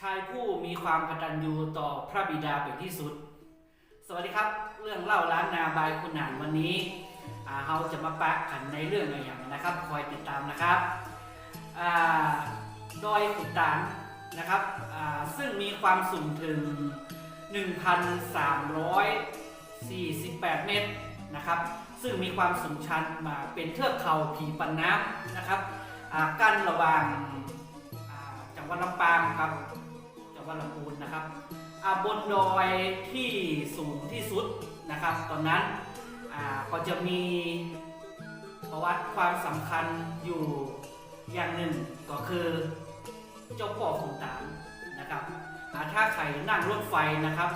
ชายผู้มีความกตัญญูต่อพระบิดาเป็นที่สุด สวัสดีครับ เรื่องเล่าล้านนาบายคุณหนานวันนี้เราจะมาปะกันในเรื่องอะไรอย่างนะครับ คอยติดตามนะครับดอยขุนตานนะครับซึ่งมีความสูงถึง 1,348 เมตรนะครับ ซึ่งมีความสูงชันมาเป็นเทือกเขาผีปันน้ำนะครับกั้นระหว่างจังหวัดลำปางครับ จังหวัดลำพูนนะครับบนดอยที่สูงที่สุดนะครับ ตอนนั้นก็จะมีประวัติความสำคัญอยู่อย่างหนึ่งก็คือเจ้าพ่อขุนตานนะครับถ้าใครนั่งรถไฟนะครับ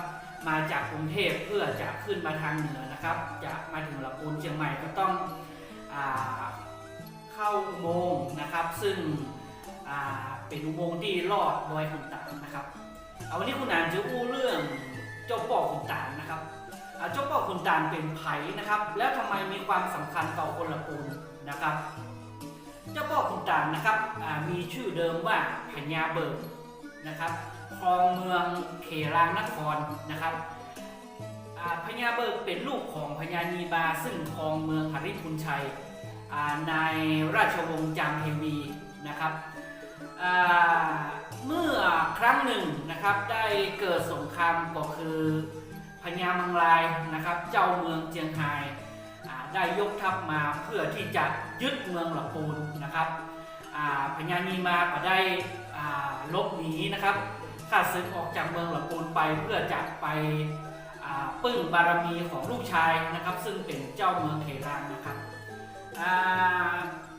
มาจากกรุงเทพเพื่อจะขึ้นมาทางเหนือนะครับ จะมาถึงลำพูนเชียงใหม่ก็ต้องอเข้าอุโมงค์นะครับ ซึ่งเป็นอุโมงค์ที่ลอดดอยขุนตานนะครับ เอาวันนี้คุณอ่านจะอู้เรื่องเจ้าป่อขุนตานนะครับเจ้าป่อขุนตานเป็นไผ่นะครับ แล้วทำไมมีความสำคัญต่อคนลำพูนนะครับ เจ้าป่อขุนตานนะครับมีชื่อเดิมว่าพญาเบิกนะครับครองเมืองเขรางนครนะครับพญาเบิกเป็นลูกของพญานีบาซึ่งครองเมืองหริพุนชัยในราชวงศ์จามเทวีนะครับ เมื่อครั้งหนึ่งนะครับได้เกิดสงครามก็คือพญามังรายนะครับ เจ้าเมืองเจียงไฮได้ยกทัพมาเพื่อที่จะยึดเมืองหลำปูนนะครับพญานีมาก็ได้ลบหนีนะครับข้าศึกออกจากเมืองหลำปูนไปเพื่อจะไปปึ้งบารมีของลูกชายนะครับ ซึ่งเป็นเจ้าเมืองเขรางนะครับ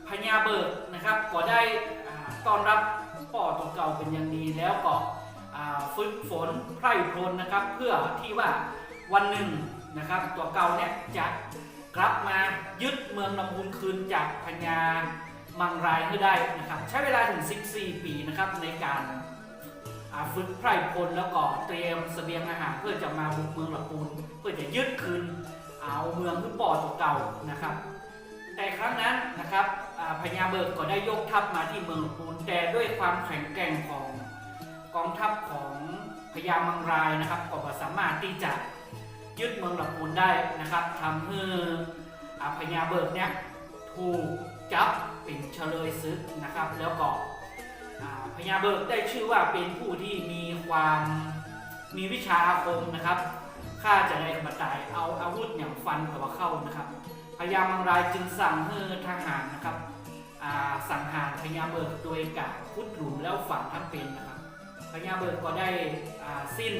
พญาเบิกนะครับก็ได้ต้อนรับ ป่อตัวเก่าเป็นอย่างดีแล้วก็ฝึกฝนไพร่พลนะครับ เพื่อที่ว่าวันหนึ่งนะครับ ตัวเก่าเนี่ยจะกลับมายึดเมืองลำพูนคืนจากพญามังรายให้ได้นะครับ ใช้เวลาถึง 14 ปีนะครับในการฝึกไพร่พลแล้วก็เตรียมเสบียงอาหารเพื่อจะมาบุกเมืองลำปูนเพื่อจะยึดคืนเอาเมืองขึ้นปอตัวเก่านะครับ แต่ครั้งนั้นนะครับ พญาเบิกก็ได้ยกทัพมาที่เมืองลำปูนแต่ด้วยความแข็งแกร่งของกองทัพของพญามังรายนะครับก็สามารถที่จะยึดเมืองลำปูนได้นะครับทำให้อพญาเบิกเนี่ยถูกจับเป็นเฉลยศึกนะครับ แล้วก็พญาเบิกได้ชื่อว่าเป็นผู้ที่มีความมีวิชาอาคมนะครับข้าจะได้กระต่ายเอาอาวุธอย่างฟันกับว่าเข้านะครับ พญามังรายจึงสั่งให้ทหารนะครับสั่งหารพญาเบิกโดยการขุดหลุมแล้วฝังทั้งเป็นนะครับพญาเบิกก็ได้สิ้น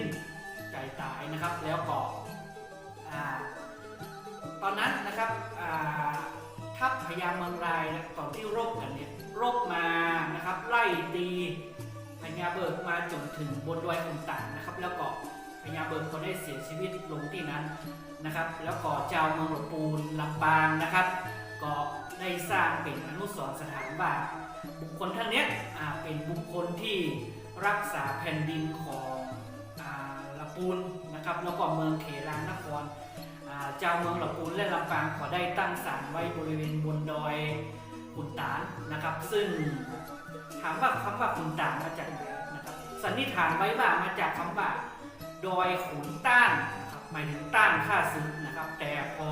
ใจตายนะครับ แล้วก็ตอนนั้นนะครับทัพพญามืองรายนะตอนที่รบกันเนี่ยรบมานะครับ ไล่ตีพญาเบิกมาจนถึงบนดอยขุนตานนะครับ แล้วก็ พญาเบิกก็ได้เสียชีวิตลงที่นั้นนะครับ แล้วก็เจ้าเมืองหลวงปูนลำปางนะครับ ก็ได้สร้างเป็นอนุสรณ์สถานว่าบุคคลท่านนี้เป็นบุคคลที่รักษาแผ่นดินของอลำปูนนะครับแล้วก็เมืองเขลางนครเจ้าเมืองลำพูนและลำปางก็ได้ตั้งศาลไว้บริเวณบนดอยขุนตานนะครับ ซึ่งถามว่าคำว่าขุนตานมาจากไหนนะครับสันนิษฐานไว้ว่ามาจากคำว่า ดอยขุนต้านนะครับหมายถึงต้านข้าศึกนะครับ แต่พอ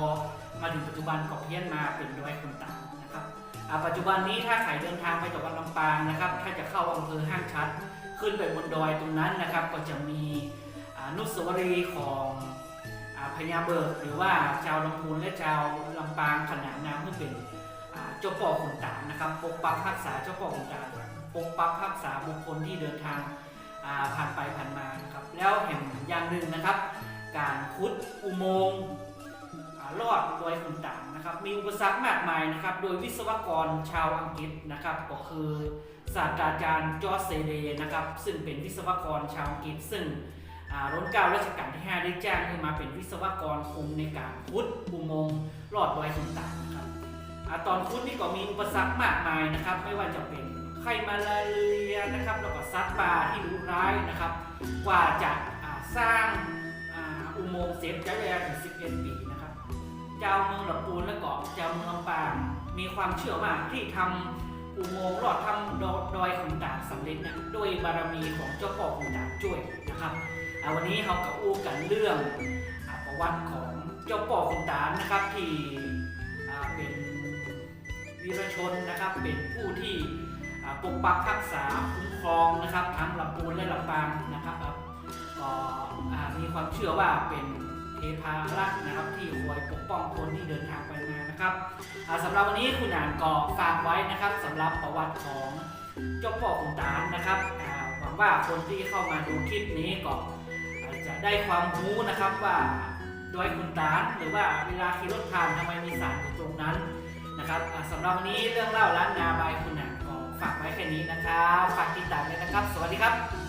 มาถึงปัจจุบันก็เพี้ยนมาเป็นดอยขุนตานนะครับปัจจุบันนี้ถ้าใครเดินทางไปจังหวัดลำปางนะครับ ถ้าจะเข้าอำเภอห้างชัด ขึ้นไปบนดอยตรงนั้นนะครับ ก็จะมีนุสวรีของอพญาเบิกหรือว่าชาวลำพูนและชาวลำปางขนานนามให้เป็นเจ้าป่อขุนตานนะครับปกปักรักษาเจ้าป่อขุนตานปกปักรักษาบุคคลที่เดินทาง ผ่านไปผ่านมานะครับแล้วแห่งอย่างหนึ่งนะครับ การขุดอุโมงค์ลอดดอยขุนตานนะครับ มีอุปสรรคมากมายนะครับ โดยวิศวกรชาวอังกฤษนะครับ ก็คือศาสตราจารย์จอร์จเซเดนะครับ ซึ่งเป็นวิศวกรชาวอังกฤษ ซึ่งอ่ารัชการัชกาลที่ 5 ได้จ้างให้มาเป็นวิศวกรคุมในการขุดอุโมงค์ลอดดอยขุนตานนะครับอตอนขุดนี่ก็มีอุปสรรคมากมายนะครับ ไม่ว่าจะเป็น ไข้มาลาเรียนะครับแล้วก็ซัดป่าที่ดุร้ายนะครับ กว่าจะาสร้างอ่าอุโมงค์เสร็จใช้เวลาถึง11 ปีนะครับเจ้าเมืองลำปูนและเก็เจ้าเมืองลำปางมีความเชื่อว่าที่ทำอุโมงค์ลอดถ้ำดอยขุนตาลสำเร็จเนี่ยโดยบารมีของเจ้าพ่อขุนตาลช่วยนะครับวันนี้เราก็อู้กันเรื่องอประวัติของเจ้าพ่อขุนตาลนะครับที่เป็นวีรชนนะครับเป็นผู้ที่ ปกปักรักษาคุ้มครองนะครับทั้งลำพูนและลำปางนะครับก็มีความเชื่อว่าเป็นเทพารักษ์นะครับ ที่คอยปกป้องคนที่เดินทางไปมานะครับสำหรับวันนี้คุณอ่านก็ฝากไว้นะครับสำหรับประวัติของเจ้าพ่อขุนตาลนะครับหวังว่าคนที่เข้ามาดูคลิปนี้ก็จะได้ความรู้นะครับว่าดอยขุนตาลหรือว่าเวลาขี่รถผ่านทำไมมีสารอยู่ตรงนั้นนะครับสำหรับวันนี้เรื่องเล่าล้านนาบายคุณอ่าน ฝากไว้แค่นี้นะครับ ฝากติดตามเลยนะครับ สวัสดีครับ